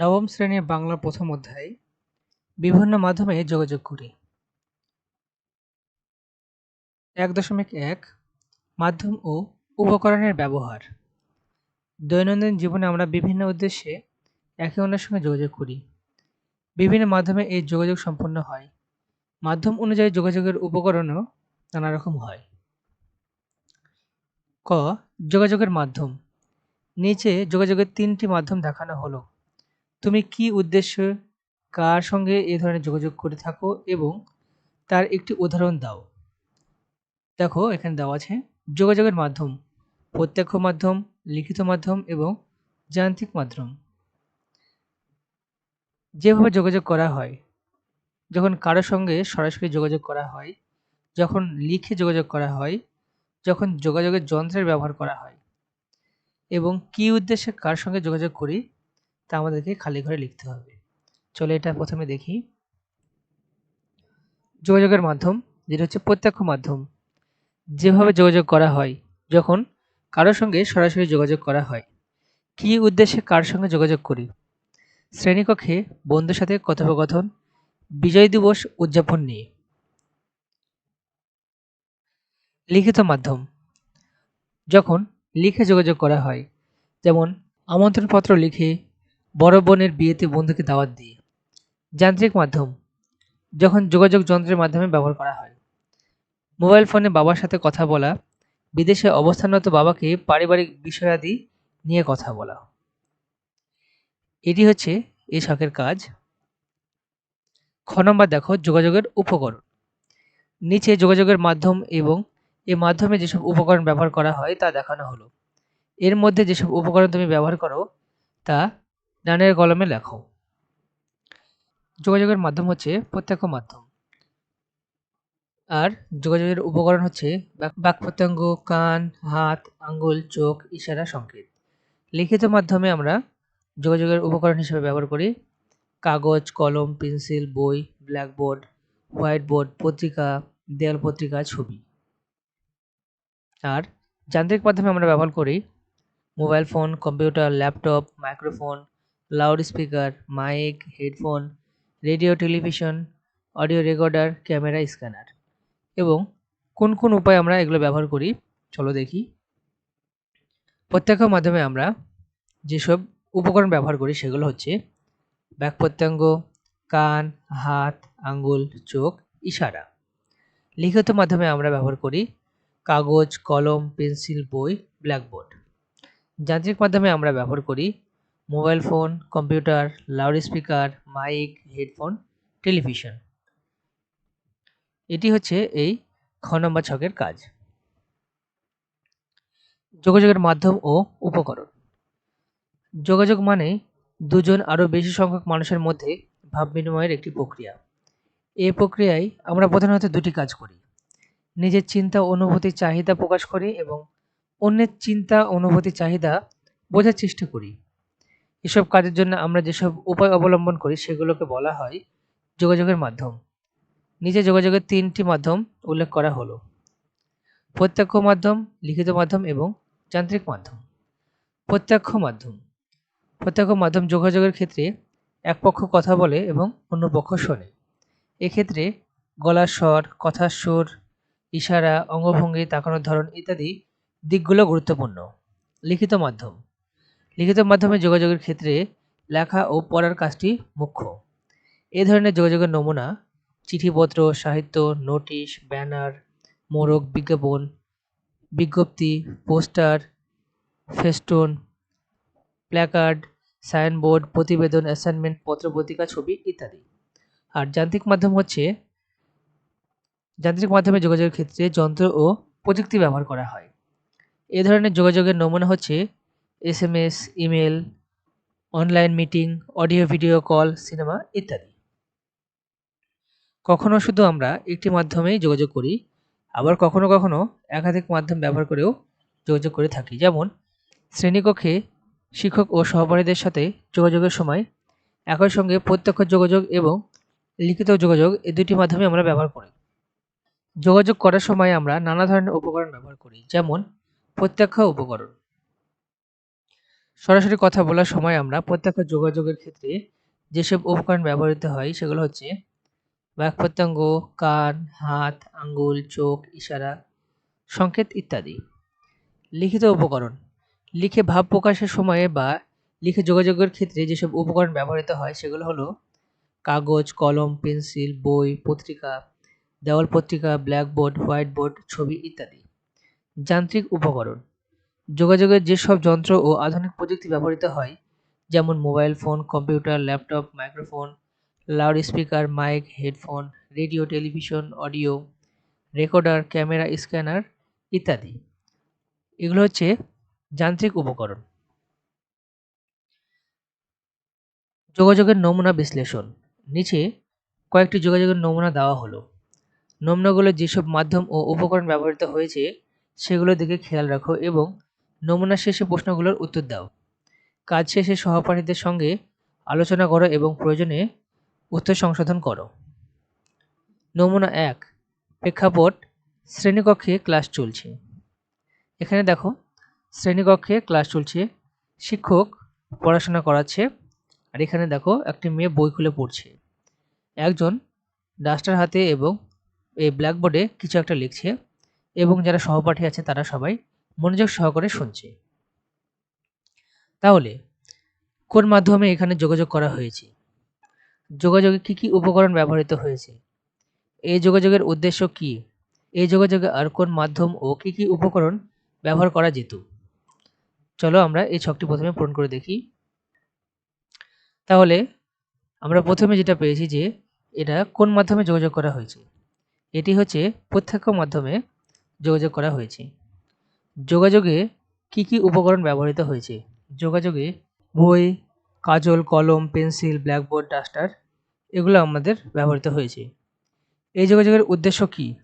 নবম শ্রেণির বাংলা প্রথম অধ্যায়, বিভিন্ন মাধ্যমে যোগাযোগ করি। এক দশমিক এক, মাধ্যম ও উপকরণের ব্যবহার। দৈনন্দিন জীবনে আমরা বিভিন্ন উদ্দেশ্যে একে অন্যের সঙ্গে যোগাযোগ করি। বিভিন্ন মাধ্যমে এই যোগাযোগ সম্পন্ন হয়। মাধ্যম অনুযায়ী যোগাযোগের উপকরণও নানা রকম হয়। ক, যোগাযোগের মাধ্যম। নিচে যোগাযোগের তিনটি মাধ্যম দেখানো হলো। তুমি কি উদ্দেশ্যে কার সঙ্গে এ ধরনের যোগাযোগ করে থাকো এবং তার একটি উদাহরণ দাও? দেখো, এখানে দেওয়া আছে, যোগাযোগের মাধ্যম, প্রত্যক্ষ মাধ্যম, লিখিত মাধ্যম এবং যান্ত্রিক মাধ্যম। যেভাবে যোগাযোগ করা হয়, যখন কারোর সঙ্গে সরাসরি যোগাযোগ করা হয়, যখন লিখে যোগাযোগ করা হয়, যখন যোগাযোগের যন্ত্রের ব্যবহার করা হয় এবং কি উদ্দেশ্যে কার সঙ্গে যোগাযোগ করি তা আমাদেরকে খালি ঘরে লিখতে হবে। চলে এটা প্রথমে দেখি। যোগাযোগের মাধ্যম, যেটা হচ্ছে প্রত্যক্ষ মাধ্যম। যেভাবে যোগাযোগ করা হয়, যখন কারোর সঙ্গে সরাসরি যোগাযোগ করা হয়, কি উদ্দেশ্যে কার সঙ্গে যোগাযোগ করি? শ্রেণীকক্ষে বন্ধুর সাথে কথোপকথন, বিজয় দিবস উদযাপন নিয়ে। লিখিত মাধ্যম, যখন লিখে যোগাযোগ করা হয়, যেমন আমন্ত্রণপত্র লিখে বড় বোনের বিয়েতে বন্ধুকে দাওয়াত দিয়ে যান্ত্রিক মাধ্যম। যখন যোগাযোগ যন্ত্রের মাধ্যমে ব্যবহার করা হয়। মোবাইল ফোনে বাবার সাথে কথা বলা, বিদেশে অবস্থানরত বাবাকে পারিবারিক বিষয়াদি নিয়ে কথা বলা। এটি হচ্ছে এ শখের কাজ। খ নম্বর দেখো, যোগাযোগের উপকরণ। নিচে যোগাযোগের মাধ্যম এবং এ মাধ্যমে যেসব উপকরণ ব্যবহার করা হয় তা দেখানো হলো। এর মধ্যে যেসব উপকরণ তুমি ব্যবহার করো তা ডানের কলমে লেখো। যোগাযোগের মাধ্যম হচ্ছে প্রত্যক্ষ মাধ্যম। আর যোগাযোগের উপকরণ হচ্ছে বাক প্রত্যঙ্গ কান, হাত, আঙ্গুল, চোখ, ইশারা, সংকেত। লিখিত মাধ্যমে আমরা যোগাযোগের উপকরণ হিসেবে ব্যবহার করি। কাগজ, কলম, পেন্সিল, বই, ব্ল্যাকবোর্ড হোয়াইট বোর্ড পত্রিকা, দেয়াল পত্রিকা, ছবি। আর যান্ত্রিক মাধ্যমে আমরা ব্যবহার করি mobile phone, computer, laptop, microphone loud speaker mic headphone radio television audio recorder camera scanner এবং কোন কোন উপায়ে আমরা এগুলো ব্যবহার করি? চলো দেখি। প্রত্যক্ষ মাধ্যমে আমরা যেসব উপকরণ ব্যবহার করি সেগুলো হচ্ছে ব্যাক প্রত্যঙ্গ, কান, হাত, আঙ্গুল, চোখ, ইশারা। লিখিত মাধ্যমে আমরা ব্যবহার করি কাগজ, কলম, পেন্সিল, বই, ব্ল্যাকবোর্ড। যান্ত্রিক মাধ্যমে আমরা ব্যবহার করি mobile phone, computer loud speaker mic, headphone, television. এটি হচ্ছে এই খ নম্বর ছকের কাজ। যোগাযোগের মাধ্যম ও উপকরণ। যোগাযোগ মানে দুজন আরও বেশি সংখ্যক মানুষের মধ্যে ভাব বিনিময়ের একটি প্রক্রিয়া। এই প্রক্রিয়ায় আমরা প্রধানত দুটি কাজ করি। নিজের চিন্তা অনুভূতি চাহিদা প্রকাশ করি এবং অন্যের চিন্তা অনুভূতি চাহিদা বোঝার চেষ্টা করি। এসব কাজের জন্য আমরা যেসব উপায় অবলম্বন করি, সেগুলোকে বলা হয় যোগাযোগের মাধ্যম। নিচে যোগাযোগের তিনটি মাধ্যম উল্লেখ করা হলো। প্রত্যক্ষ মাধ্যম, লিখিত মাধ্যম এবং যান্ত্রিক মাধ্যম। প্রত্যক্ষ মাধ্যম। প্রত্যক্ষ মাধ্যম যোগাযোগের ক্ষেত্রে এক পক্ষ কথা বলে এবং অন্য পক্ষ শোনে। এক্ষেত্রে গলার স্বর, কথার সুর, ইশারা, অঙ্গভঙ্গি, তাকানোর ধরন ইত্যাদি দিকগুলো গুরুত্বপূর্ণ। লিখিত মাধ্যম। লিখিত মাধ্যমে যোগাযোগের ক্ষেত্রে লেখা ও পড়ার কাজটি মুখ্য। এ ধরনের যোগাযোগের নমুনা, চিঠিপত্র, সাহিত্য, নোটিশ, ব্যানার, মোড়ক বিজ্ঞাপন, বিজ্ঞপ্তি, পোস্টার, ফেস্টুন, প্ল্যাকার্ড, সাইনবোর্ড, প্রতিবেদন, অ্যাসাইনমেন্ট, পত্র, পত্রিকা, ছবি ইত্যাদি। আর যান্ত্রিক মাধ্যম হচ্ছে, যান্ত্রিক মাধ্যমে যোগাযোগের ক্ষেত্রে যন্ত্র ও প্রযুক্তি ব্যবহার করা হয়। এ ধরনের যোগাযোগের নমুনা হচ্ছে S M S email online meeting audio video call cinema ইত্যাদি। কখনো শুধু আমরা একটি মাধ্যমেই যোগাযোগ করি, আবার কখনো কখনো একাধিক মাধ্যম ব্যবহার করেও যোগাযোগ করে থাকি। যেমন, শ্রেণীকক্ষে শিক্ষক ও সহপাঠীদের সাথে যোগাযোগের সময় একই সঙ্গে প্রত্যক্ষ যোগাযোগ এবং লিখিত যোগাযোগ এই দুটি মাধ্যমে আমরা ব্যবহার করি। যোগাযোগ করার সময় আমরা নানা ধরনের উপকরণ ব্যবহার করি, যেমন, প্রত্যক্ষ উপকরণ। সরাসরি কথা বলার সময় আমরা প্রত্যক্ষ যোগাযোগের ক্ষেত্রে যেসব উপকরণ ব্যবহৃত হয়, সেগুলো হচ্ছে বাক্যপ্রত্যঙ্গ কান, হাত, আঙ্গুল, চোখ, ইশারা, সংকেত ইত্যাদি। লিখিত উপকরণ। লিখে ভাব প্রকাশের সময়ে বা লিখে যোগাযোগের ক্ষেত্রে যেসব উপকরণ ব্যবহৃত হয়, সেগুলো হলো কাগজ, কলম, পেন্সিল, বই, পত্রিকা, দেওয়াল পত্রিকা, ব্ল্যাকবোর্ড হোয়াইট বোর্ড ছবি ইত্যাদি। যান্ত্রিক উপকরণ। যোগাযোগের যেসব যন্ত্র ও আধুনিক প্রযুক্তি ব্যবহৃত হয়, যেমন mobile phone, computer, laptop, microphone, loud speaker, mic, headphone, radio, television, audio, recorder, camera, scanner ইত্যাদি। এগুলো হচ্ছে যান্ত্রিক উপকরণ। যোগাযোগের নমুনা বিশ্লেষণ। নিচে কয়েকটি যোগাযোগের নমুনা দেওয়া হলো। নমুনাগুলো যেসব মাধ্যম ও উপকরণ ব্যবহৃত হয়েছে, সেগুলোর দিকে খেয়াল রাখো এবং নমুনা শেষে প্রশ্নগুলোর উত্তর দাও। কাজ শেষে সহপাঠীদের সঙ্গে আলোচনা করো এবং প্রয়োজনে উত্তর সংশোধন করো। নমুনা এক, প্রেক্ষাপট, শ্রেণীকক্ষে ক্লাস চলছে। এখানে দেখো, শ্রেণীকক্ষে ক্লাস চলছে, শিক্ষক পড়াশোনা করাচ্ছে, আর এখানে দেখো, একটি মেয়ে বই খুলে পড়ছে। একজন ডাস্টার হাতে এবং এই ব্ল্যাকবোর্ডে কিছু একটা লিখছে, এবং যারা সহপাঠী আছে তারা সবাই মনোযোগ সহকারে শুনছে। তাহলে, কোন মাধ্যমে এখানে যোগাযোগ করা হয়েছে? যোগাযোগে কি কি উপকরণ ব্যবহৃত হয়েছে? এই যোগাযোগের উদ্দেশ্য কি? এই যোগাযোগে আর কোন মাধ্যম ও কি কি উপকরণ ব্যবহার করা যেত? চলো আমরা এই ছকটি প্রথমে পূরণ করে দেখি। তাহলে, আমরা প্রথমে যেটা পেয়েছি যে, এটা কোন মাধ্যমে যোগাযোগ করা হয়েছে? এটি হচ্ছে প্রত্যক্ষ মাধ্যমে যোগাযোগ করা হয়েছে। যোগাযোগে কি কি উপকরণ ব্যবহৃত হয়েছে? যোগাযোগে বই, কাজল, কলম, পেন্সিল, ব্ল্যাকবোর্ড, ডাস্টার এগুলো আমাদের ব্যবহৃত হয়েছে। এই যোগাযোগের উদ্দেশ্য কি?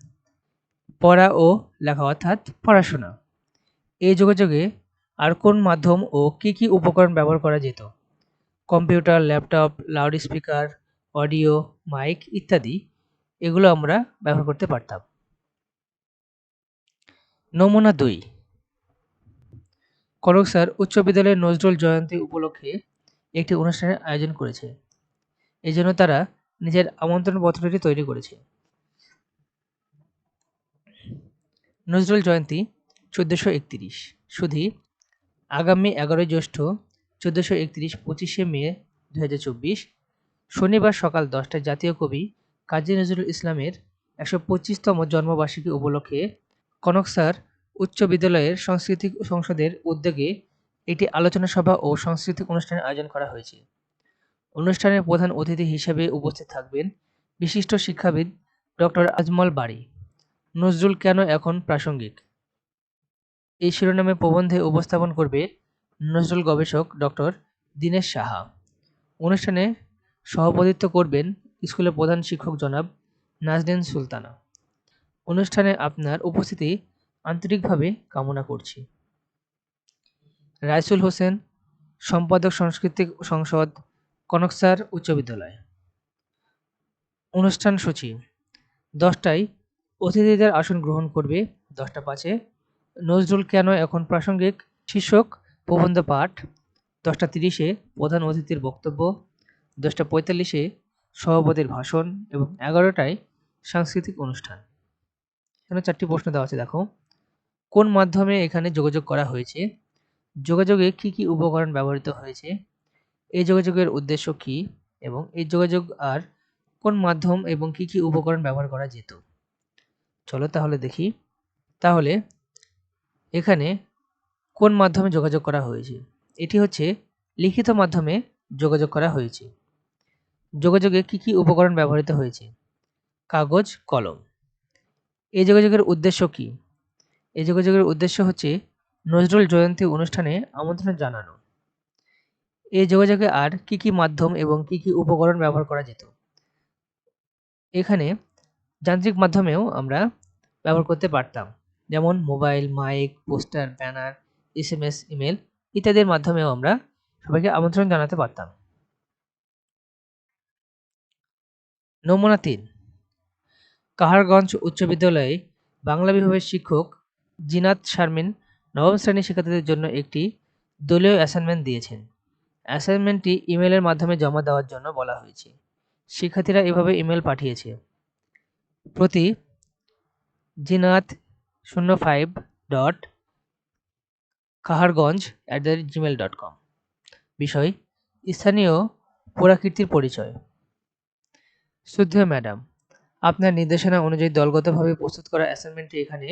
পড়া ও লেখা অর্থাৎ পড়াশোনা। এই যোগাযোগে আর কোন মাধ্যম ও কি কি উপকরণ ব্যবহার করা যেত? Computer, laptop, loud speaker, audio, mic ইত্যাদি এগুলো আমরা ব্যবহার করতে পারতাম। নমুনা দুই। স্যার উচ্চ বিদ্যালয়ের নজরুল জয়ন্তী উপলক্ষে একটি অনুষ্ঠানের আয়োজন করেছে। এই জন্য তারা নিজের আমন্ত্রণ পত্রটি তৈরি করেছে। নজরুল জয়ন্তী চোদ্দোশো একত্রিশ শুধু আগামী এগারোই জ্যৈষ্ঠ চোদ্দোশো একত্রিশ পঁচিশে মে দু চব্বিশ শনিবার সকাল দশটায় জাতীয় কবি কাজী নজরুল ইসলামের একশো পঁচিশতম জন্মবার্ষিকী উপলক্ষে কনক স্যার উচ্চ বিদ্যালয়ের সাংস্কৃতিক সংসদের উদ্যোগে একটি আলোচনা সভা ও সাংস্কৃতিক অনুষ্ঠানের আয়োজন করা হয়েছে। অনুষ্ঠানের প্রধান অতিথি হিসেবে উপস্থিত থাকবেন বিশিষ্ট শিক্ষাবিদ ডক্টর আজমল বাড়ি নজরুল কেন এখন প্রাসঙ্গিক? এই শিরোনামে প্রবন্ধে উপস্থাপন করবে নজরুল গবেষক ডক্টর দীনেশ সাহা। অনুষ্ঠানে সভাপতিত্ব করবেন স্কুলের প্রধান শিক্ষক জনাব নাজরিন সুলতানা। অনুষ্ঠানে আপনার উপস্থিতি আন্তরিকভাবে কামনা করছি। রাইসুল হোসেন, সম্পাদক সাংস্কৃতিক সংসদ কনকসার উচ্চ বিদ্যালয়। অনুষ্ঠান সূচি দশটায় অতিথিদের আসন গ্রহণ করবে দশটা পাঁচে। নজরুল কেন এখন প্রাসঙ্গিক শীর্ষক প্রবন্ধ পাঠ? দশটা তিরিশে প্রধান অতিথির বক্তব্য। দশটা পঁয়তাল্লিশে সভাপতির ভাষণ এবং এগারোটায় সাংস্কৃতিক অনুষ্ঠান। এখানে চারটি প্রশ্ন দেওয়া আছে, দেখো। কোন মাধ্যমে এখানে যোগাযোগ করা হয়েছে? যোগাযোগে কি কি উপকরণ ব্যবহৃত হয়েছে? এই যোগাযোগের উদ্দেশ্য কি? এবং এই যোগাযোগ আর কোন মাধ্যম এবং কি কি উপকরণ ব্যবহার করা যেত? চলো তাহলে দেখি। তাহলে, এখানে কোন মাধ্যমে যোগাযোগ করা হয়েছে? এটি হচ্ছে লিখিত মাধ্যমে যোগাযোগ করা হয়েছে। যোগাযোগে কি কি উপকরণ ব্যবহৃত হয়েছে? কাগজ, কলম। এই যোগাযোগের উদ্দেশ্য কি? এই যোগাযোগের উদ্দেশ্য হচ্ছে নজরুল জয়ন্তী অনুষ্ঠানে আমন্ত্রণ জানানো। এই যোগাযোগে আর কি কি মাধ্যম এবং কি কি উপকরণ ব্যবহার করা যেত? এখানে যান্ত্রিক মাধ্যমেও আমরা ব্যবহার করতে পারতাম। যেমন mobile, mic, poster, banner S M S email ইত্যাদির মাধ্যমেও আমরা সবাইকে আমন্ত্রণ জানাতে পারতাম। নমুনা তিন। কাহারগঞ্জ উচ্চ বিদ্যালয়ে বাংলা বিভাগের শিক্ষক জিনাত শারমিন নবম শ্রেণির শিক্ষার্থীদের জন্য একটি দলীয় অ্যাসাইনমেন্ট দিয়েছেন। অ্যাসাইনমেন্টটি ইমেলের মাধ্যমে জমা দেওয়ার জন্য বলা হয়েছে। শিক্ষার্থীরা এভাবে ইমেল পাঠিয়েছে। প্রতি জিনাত শূন্য five dot Kaharganj at the rate gmail dot com বিষয়, স্থানীয় পুরাকীর্তির পরিচয়। শ্রদ্ধেয় ম্যাডাম আপনার নির্দেশনা অনুযায়ী দলগতভাবে প্রস্তুত করা অ্যাসাইনমেন্টটি এখানে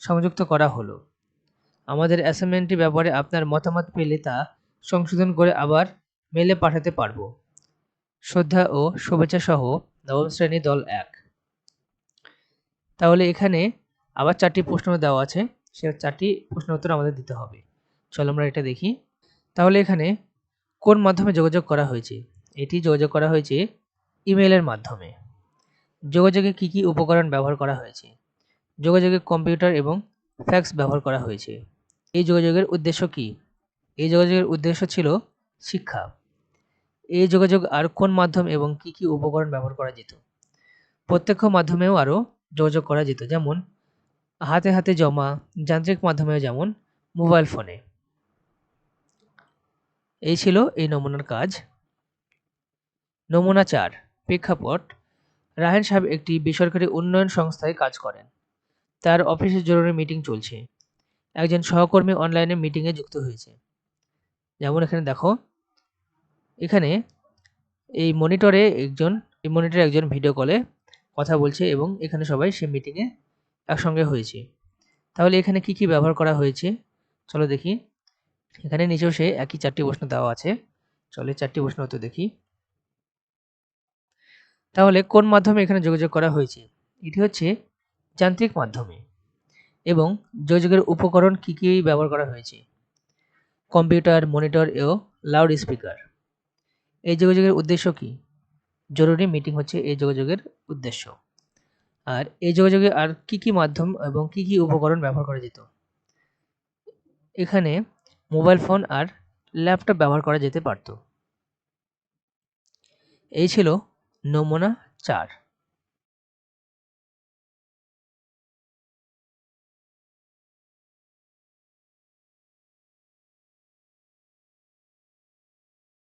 সংযুক্ত করা হলো। আমাদের অ্যাসাইনমেন্টটি ব্যাপারে আপনার মতামত পেলে তা সংশোধন করে আবার মেলে পাঠাতে পারব। শ্রদ্ধা ও শুভেচ্ছা সহ নবম শ্রেণি দল এক। তাহলে এখানে আবার চারটি প্রশ্ন দেওয়া আছে। সে চারটি প্রশ্ন উত্তর আমাদের দিতে হবে। চলো আমরা এটা দেখি। তাহলে এখানে কোন মাধ্যমে যোগাযোগ করা হয়েছে? এটি যোগাযোগ করা হয়েছে ইমেলের মাধ্যমে। যোগাযোগে কি কি উপকরণ ব্যবহার করা হয়েছে? যোগাযোগে কম্পিউটার এবং ফ্যাক্স ব্যবহার করা হয়েছে। এই যোগাযোগের উদ্দেশ্য কি? এই যোগাযোগের উদ্দেশ্য ছিল শিক্ষা। এই যোগাযোগ আর কোন মাধ্যম এবং কি কি উপকরণ ব্যবহার করা যেত? প্রত্যক্ষ মাধ্যমেও আরও যোগাযোগ করা যেত, যেমন হাতে হাতে জমা, যান্ত্রিক মাধ্যমেও যেমন মোবাইল ফোনে। এই ছিল এই নমুনার কাজ। নমুনা চার, প্রেক্ষাপট। রাহেন সাহেব একটি বেসরকারি উন্নয়ন সংস্থায় কাজ করেন। তার অফিসে জরুরি মিটিং চলছে। একজন সহকর্মী অনলাইনে মিটিংয়ে যুক্ত হয়েছে। যেমন এখানে দেখো, এখানে এই মনিটরে একজন, এই মনিটরে একজন ভিডিও কলে কথা বলছে এবং এখানে সবাই সে মিটিংয়ে একসঙ্গে হয়েছে। তাহলে এখানে কি কি ব্যবহার করা হয়েছে? চলো দেখি। এখানে নিচেও সে একই চারটি প্রশ্ন দেওয়া আছে। চলে চারটি প্রশ্ন তো দেখি। তাহলে কোন মাধ্যমে এখানে যোগাযোগ করা হয়েছে? এটি হচ্ছে যান্ত্রিক মাধ্যমে। এবং যোগাযোগের উপকরণ কী কী ব্যবহার করা হয়েছে? কম্পিউটার, মনিটর ও লাউড স্পিকার এই যোগাযোগের উদ্দেশ্য কি? জরুরি মিটিং হচ্ছে এই যোগাযোগের উদ্দেশ্য। আর এই যোগাযোগে আর কি কি মাধ্যম এবং কি কি উপকরণ ব্যবহার করা যেত? এখানে মোবাইল ফোন আর ল্যাপটপ ব্যবহার করা যেতে পারত। এই ছিল নমুনা চার।